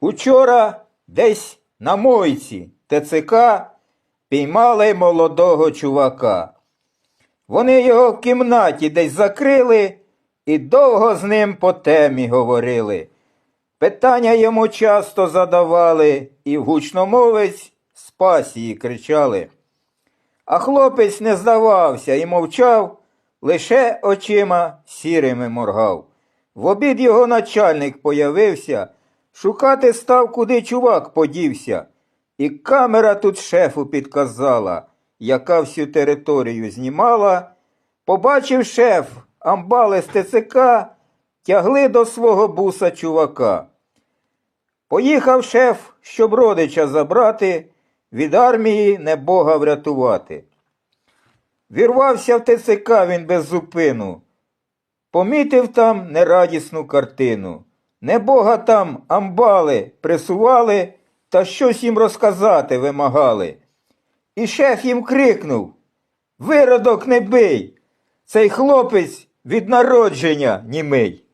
Учора десь на мойці ТЦК піймали молодого чувака. Вони його в кімнаті десь закрили і довго з ним по темі говорили. Питання йому часто задавали і в гучномовець з пасії кричали. А хлопець не здавався і мовчав, лише очима сірими моргав. В обід його начальник появився, шукати став, куди чувак подівся. І камера тут шефу підказала, яка всю територію знімала. Побачив шеф, амбали з ТЦК тягли до свого буса чувака. Поїхав шеф, щоб родича забрати, від армії небога врятувати. Вірвався в ТЦК він без зупину. Помітив там нерадісну картину. Небога там амбали присували та щось їм розказати вимагали. І шеф їм крикнув Виродок не бий! Цей хлопець від народження німий.